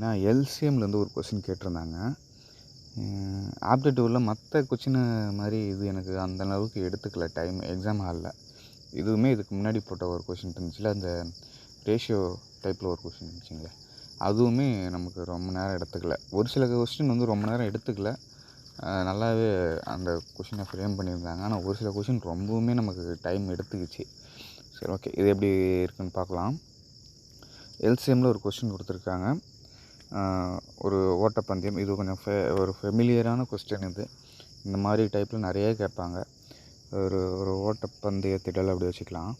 ஏன்னா எல்சிஎம்லேருந்து ஒரு கொஷின் கேட்டிருந்தாங்க. ஆப்டிடியூடில் மற்ற கொஸ்டின் மாதிரி இது எனக்கு அந்த அளவுக்கு எடுத்துக்கல டைம் எக்ஸாம் ஹாலில் இதுவுமே இதுக்கு முன்னாடி போட்ட ஒரு கொஷின் இருந்துச்சுல அந்த ரேஷியோ டைப்பில் ஒரு கொஷின் இருந்துச்சுங்களே. அதுவுமே நமக்கு ரொம்ப நேரம் எடுத்துக்கல. ஒரு சில கொஸ்டின் வந்து ரொம்ப நேரம் எடுத்துக்கல. நல்லாவே அந்த கொஷினை ஃப்ரேம் பண்ணியிருந்தாங்க. ஆனால் ஒரு சில கொஷின் ரொம்பவுமே நமக்கு டைம் எடுத்துக்கிச்சு. சரி ஓகே இது எப்படி இருக்குன்னு பார்க்கலாம். எல்சிஎம்மில் ஒரு கொஷின் கொடுத்துருக்காங்க. ஒரு ஓட்டப்பந்தயம். இது கொஞ்சம் ஃபே ஒரு ஃபெமிலியரான கொஸ்டின் இது. இந்த மாதிரி டைப்பில் நிறைய கேட்பாங்க. ஒரு ஒரு ஓட்டப்பந்தய திடல் அப்படி வச்சுக்கலாம்.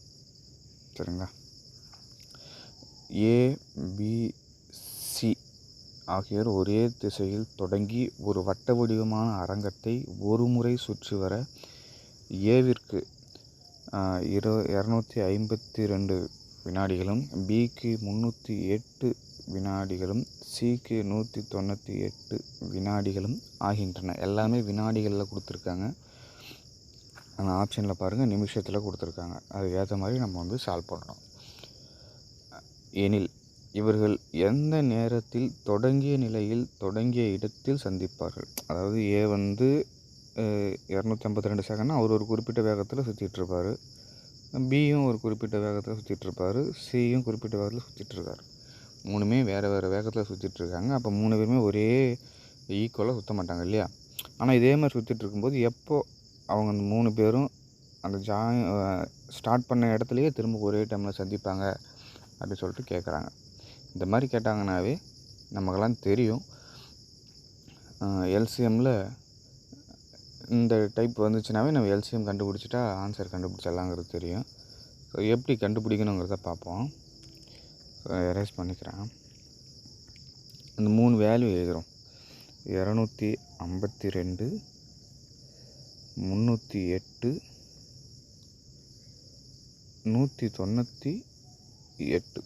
சரிங்களா? ஏ பி சி ஆகியோர் ஒரே திசையில் தொடங்கி ஒரு வட்ட வடிவமான அரங்கத்தை ஒரு முறை சுற்றி வர ஏவிற்கு இரு இரநூத்தி ஐம்பத்தி ரெண்டு வினாடிகளும் பிக்கு முந்நூற்றி எட்டு வினாடிகளும் சிக்கு நூற்றி தொண்ணூற்றி எட்டு வினாடிகளும் ஆகின்றன. எல்லாமே வினாடிகளில் கொடுத்துருக்காங்க. அந்த ஆப்ஷனில் பாருங்கள் நிமிஷத்தில் கொடுத்துருக்காங்க. அதுக்கு ஏற்ற மாதிரி நம்ம வந்து சால்வ் பண்ணணும். எனில் இவர்கள் எந்த நேரத்தில் தொடங்கிய நிலையில் தொடங்கிய இடத்தில் சந்திப்பார்கள்? அதாவது ஏ வந்து இரநூத்தி ஐம்பத்தி ரெண்டு செகண்ட்னா அவர் ஒரு குறிப்பிட்ட வேகத்தில் சுற்றிட்டுருப்பார் பியும் ஒரு குறிப்பிட்ட வேகத்தில் சுற்றிட்டுருப்பார் சியும் குறிப்பிட்ட வேகத்தில் சுற்றிட்டுருக்காரு மூணுமே வேறு வேறு வேகத்தில் சுற்றிட்டுருக்காங்க அப்போ மூணு பேருமே ஒரே ஈக்குவலாக சுற்ற மாட்டாங்க இல்லையா? ஆனால் இதே மாதிரி சுற்றிட்டு இருக்கும்போது எப்போ அவங்க அந்த மூணு பேரும் அந்த ஜாய் ஸ்டார்ட் பண்ண இடத்துலையே திரும்ப ஒரே டைமில் சந்திப்பாங்க அப்படின்னு சொல்லிட்டு கேட்குறாங்க இந்த மாதிரி கேட்டாங்கன்னாவே நமக்கெல்லாம் தெரியும். எல்சிஎம்மில் இந்த டைப் வந்துச்சுனாவே நம்ம எல்சிஎம் கண்டுபிடிச்சிட்டா ஆன்சர் கண்டுபிடிச்சிடலாங்கிறது தெரியும். ஸோ எப்படி கண்டுபிடிக்கணுங்கிறத பார்ப்போம். எரேஸ் பண்ணிக்கிறேன். அந்த மூணு வேல்யூ எழுதுகிறோம் இரநூத்தி ஐம்பத்தி ரெண்டு முந்நூற்றி எட்டு நூற்றி தொண்ணூற்றி எட்டு.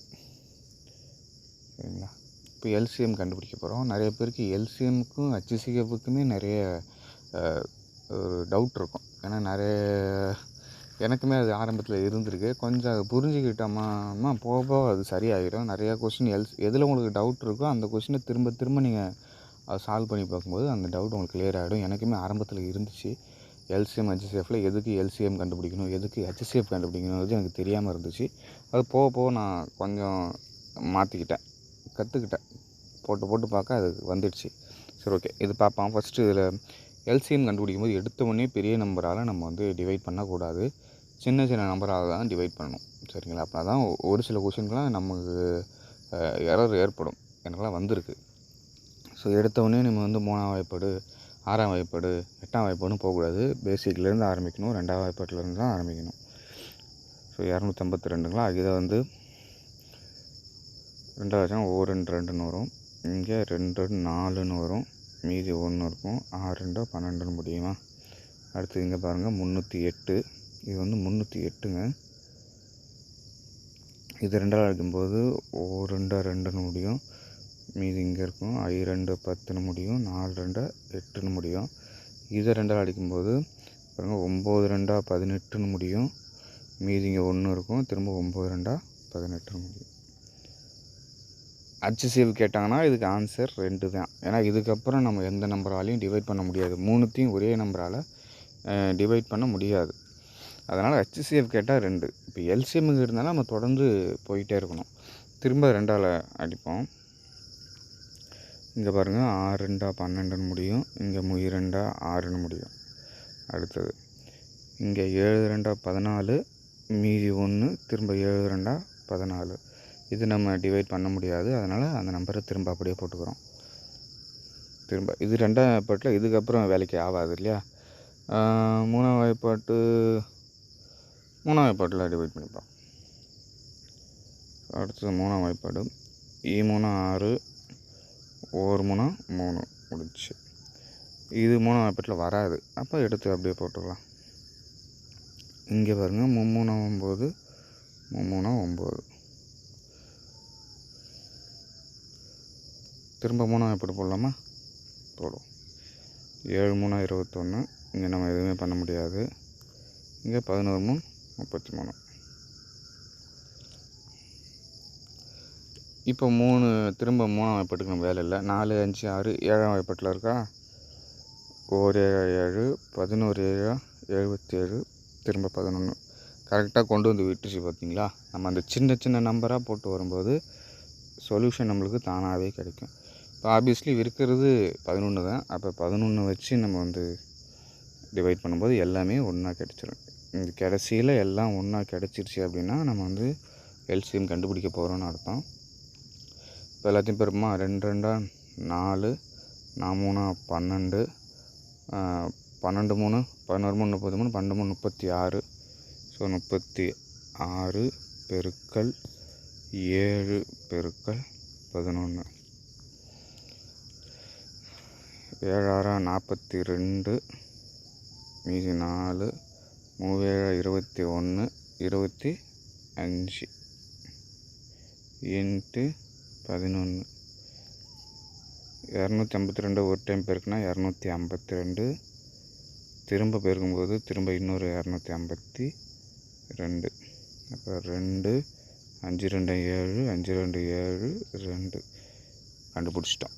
சரிங்களா? இப்போ எல்சிஎம் கண்டுபிடிக்க போகிறோம் நிறைய பேருக்கு எல்சிஎம்க்கும் ஹச்சிசிஎஃப்க்குமே நிறைய ஒரு டவுட் இருக்கும். ஏன்னா நிறைய எனக்குமே அது ஆரம்பத்தில் இருந்திருக்கு. கொஞ்சம் அதை புரிஞ்சுக்கிட்டோமா போக போக அது சரியாகிடும் நிறையா கொஷின் எல்ஸ் எதில் உங்களுக்கு டவுட் இருக்கோ அந்த கொஷினை திரும்ப திரும்ப நீங்கள் அதை சால்வ் பண்ணி பார்க்கும்போது அந்த டவுட் உங்களுக்கு கிளியர் ஆகிடும் எனக்குமே ஆரம்பத்தில் இருந்துச்சு. எல்சிஎம் ஹெச்சிஎஃப்ல எதுக்கு எல்சிஎம் கண்டுபிடிக்கணும்? எதுக்கு ஹெச்சிஎஃப் கண்டுபிடிக்கணுங்கிறது எனக்கு தெரியாமல் இருந்துச்சு. அது போக போக நான் கொஞ்சம் மாற்றிக்கிட்டேன் கற்றுக்கிட்டேன் போட்டு போட்டு பார்க்க அது வந்துடுச்சு. சரி ஓகே இது பார்ப்போம். ஃபஸ்ட்டு இதில் எல்சிஎம் கண்டுபிடிக்கும் போது எடுத்த உடனே பெரிய நம்பரால் நம்ம வந்து டிவைட் பண்ணக்கூடாது. சின்ன சின்ன நம்பரால் தான் டிவைட் பண்ணணும். சரிங்களா? அப்போ தான் ஒரு சில கொஷின்கெலாம் நமக்கு எரர் ஏற்படும். எனக்கெல்லாம் வந்திருக்கு. ஸோ எடுத்த உடனே நம்ம வந்து மூணாம் வாய்ப்பாடு ஆறாம் வாய்ப்பாடு எட்டாம் வாய்ப்பாடுன்னு போகக்கூடாது. பேசிக்லேருந்து ஆரம்பிக்கணும். ரெண்டாம் வாய்ப்பாட்டிலேருந்து தான் ஆரம்பிக்கணும். ஸோ இரநூத்தம்பத்தி ரெண்டுங்களா இதை வந்து ரெண்டாவது ஒவ்வொரு ரெண்டு ரெண்டுன்னு வரும். இங்கே ரெண்டு நாலுன்னு வரும். மீதி ஒன்று இருக்கும். ஆறு ரெண்டோ பன்னெண்டுன்னு முடியுமா? அடுத்து இங்கே பாருங்கள் முந்நூற்றி எட்டு. இது வந்து முந்நூற்றி எட்டுங்க. இது ரெண்டால் அடிக்கும்போது ஓ ரெண்டா ரெண்டுன்னு முடியும். மீதி இங்கே இருக்கும் ஐ ரெண்டு பத்துன்னு முடியும். நாலு ரெண்டா எட்டுன்னு முடியும். இதை ரெண்டால் அடிக்கும்போது பாருங்கள் ஒம்பது ரெண்டா பதினெட்டுன்னு முடியும். மீதி இங்கே ஒன்று இருக்கும் திரும்ப ஒம்பது ரெண்டா பதினெட்டுன்னு முடியும். ஹச்சிசிஎஃப் கேட்டாங்கன்னா இதுக்கு ஆன்சர் ரெண்டு தான். ஏன்னா இதுக்கப்புறம் நம்ம எந்த நம்பராலையும் டிவைட் பண்ண முடியாது. மூணுத்தையும் ஒரே நம்பரால் டிவைட் பண்ண முடியாது. அதனால் ஹச்சிசிஎஃப் கேட்டால் ரெண்டு. இப்போ எல்சிஎம்முக்கு இருந்தாலும் நம்ம தொடர்ந்து போயிட்டே இருக்கணும். திரும்ப ரெண்டால் அடிப்போம். இங்கே பாருங்கள் ஆறு ரெண்டா பன்னெண்டுன்னு முடியும். இங்கே மு ரெண்டா ஆறுன்னு முடியும். அடுத்தது இங்கே ஏழு ரெண்டா பதினாலு மீதி ஒன்று திரும்ப ஏழு ரெண்டா பதினாலு. இது நம்ம டிவைட் பண்ண முடியாது. அதனால் அந்த நம்பரை திரும்ப அப்படியே போட்டுக்கிறோம். திரும்ப இது ரெண்டாம் வாய்ப்பாட்டில் இதுக்கப்புறம் வேலைக்கு ஆகாது இல்லையா? மூணாம் வாய்ப்பாட்டு மூணாம் வாய்ப்பாட்டில் டிவைட் பண்ணிப்போம். அடுத்தது மூணாம் வாய்ப்பாடு. இ மூணு ஆறு ஒரு மூணா மூணு. முடிச்சு இது மூணாம் வாய்ப்பாட்டில் வராது. அப்போ எடுத்து அப்படியே போட்டுக்கலாம். இங்கே பாருங்கள் மும்மூணா ஒம்பது மும்மூணா ஒம்பது. திரும்ப மூணாம் எப்படி போடலாமா? போடுவோம். ஏழு மூணா இருபத்தொன்று இங்கே நம்ம எதுவுமே பண்ண முடியாது. இங்கே பதினோரு மூணு முப்பத்தி மூணு. இப்போ மூணு திரும்ப மூணாம் வாய்ப்பாட்டுக்கு நம்ம வேலை இல்லை. நாலு அஞ்சு ஆறு ஏழாம் வாய்ப்பாட்டில் இருக்கா? ஒரு ஏழு ஏழு பதினோரு ஏழு எழுபத்தேழு திரும்ப பதினொன்று கரெக்டாக கொண்டு வந்து விட்டுச்சு பார்த்தீங்களா? நம்ம அந்த சின்ன சின்ன நம்பராக போட்டு வரும்போது சொல்யூஷன் நம்மளுக்கு தானாகவே கிடைக்கும். இப்போ ஆப்வியஸ்லி இருக்கிறது பதினொன்று தான். அப்போ பதினொன்று வச்சு நம்ம வந்து டிவைட் பண்ணும்போது எல்லாமே ஒன்றா கிடச்சிரும். இந்த கடைசியில் எல்லாம் ஒன்றா கிடச்சிருச்சு அப்படின்னா நம்ம வந்து எல்சிஎம் கண்டுபிடிக்க போகிறோம்னு அர்த்தம். இப்போ எல்லாத்தையும் பெருமா ரெண்டு ரெண்டாக நாலு நான் மூணா பன்னெண்டு பன்னெண்டு மூணு பதினோரு மூணு முப்பது மூணு பன்னெண்டு மூணு முப்பத்தி ஆறு. ஸோ முப்பத்தி ஆறு பெருக்கல் ஏழு பெருக்கல் பதினொன்று ஏழாறா நாற்பத்தி ரெண்டு மீதி நாலு மூவேழா இருபத்தி ஒன்று இருபத்தி அஞ்சு. இன்ட்டு பதினொன்று இரநூத்தி ஐம்பத்தி ரெண்டு ஒரு டைம் பெருக்குனா இரநூத்தி ஐம்பத்தி ரெண்டு திரும்ப பெருக்கும்போது திரும்ப இன்னொரு இரநூத்தி ஐம்பத்தி ரெண்டு அப்போ ரெண்டு அஞ்சு ரெண்டு ஏழு அஞ்சு ரெண்டு ஏழு ரெண்டு. கண்டுபிடிச்சிட்டோம்.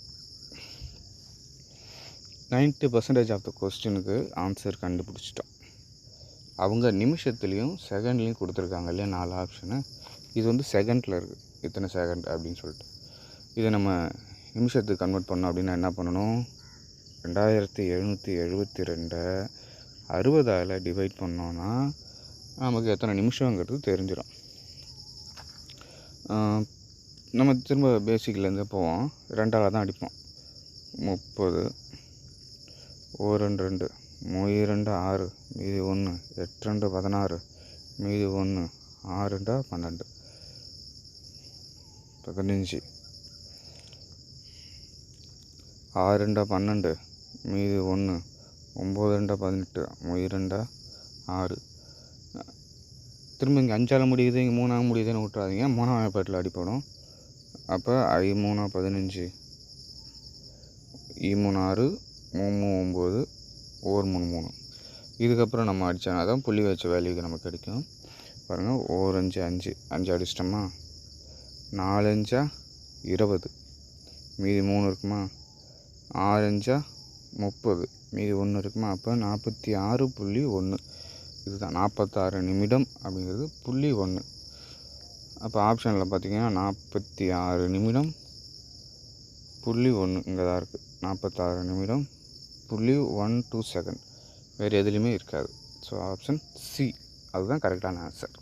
நைன்ட்டி பர்சன்டேஜ் ஆஃப் த கொஸ்டினுக்கு ஆன்சர் கண்டுபிடிச்சிட்டோம். அவங்க நிமிஷத்துலேயும் செகண்ட்லேயும் கொடுத்துருக்காங்க இல்லையா நாலு ஆப்ஷனு இது வந்து செகண்டில் இருக்குது இத்தனை செகண்ட் அப்படின்னு சொல்லிட்டு. இதை நம்ம நிமிஷத்துக்கு கன்வெர்ட் பண்ணோம் அப்படின்னா என்ன பண்ணணும்? ரெண்டாயிரத்தி எழுநூற்றி எழுபத்தி ரெண்டை அறுபதால் டிவைட் பண்ணோன்னா நமக்கு எத்தனை நிமிஷங்கிறது தெரிஞ்சிடும் நம்ம திரும்ப பேசிக்லேருந்து போவோம். ரெண்டாவது தான் அடிப்போம். முப்பது. ஓ ரெண்டு ரெண்டு மூணு ரெண்டு ஆறு மீதி ஒன்று எட்டு ரெண்டு பதினாறு மீதி ஒன்று ஆறு ரெண்டா பன்னெண்டு. பதினஞ்சு. ஆறு ரெண்டா பன்னெண்டு மீதி ஒன்று ஒம்பது ரெண்டா பதினெட்டு மூணு ரெண்டா ஆறு. திரும்ப இங்கே அஞ்சால் முடியுது இங்கே மூணாக முடியுதுன்னு விட்றாதீங்க மூணாம் வாய்ப்பாட்டில் அடிப்படும் அப்போ ஐ மூணா பதினஞ்சு இ மூணு ஆறு மூணு ஒம்பது ஓவர் மூணு மூணு. இதுக்கப்புறம் நம்ம அடித்தோம்னா தான் புள்ளி வச்ச வேல்யூக்கு நமக்கு கிடைக்கும். பாருங்கள் ஓர் அஞ்சு அஞ்சு. அஞ்சு அடிச்சிட்டோமா? நாலு அஞ்சா இருபது. மீதி மூணு இருக்குமா? ஆறு அஞ்சா முப்பது. மீதி ஒன்று இருக்குமா? அப்போ நாற்பத்தி ஆறு புள்ளி ஒன்று இதுதான் நாற்பத்தாறு நிமிடம் அப்படிங்கிறது புள்ளி ஒன்று அப்போ ஆப்ஷனில் பார்த்தீங்கன்னா நாற்பத்தி ஆறு நிமிடம் புள்ளி ஒன்று இங்கே தான் இருக்குது நாற்பத்தாறு நிமிடம் புள்ளி ஒன் டூ செகண்ட் வேறு எதுலேயுமே இருக்காது. ஸோ ஆப்ஷன் சி அதுதான் கரெக்டான ஆன்சர்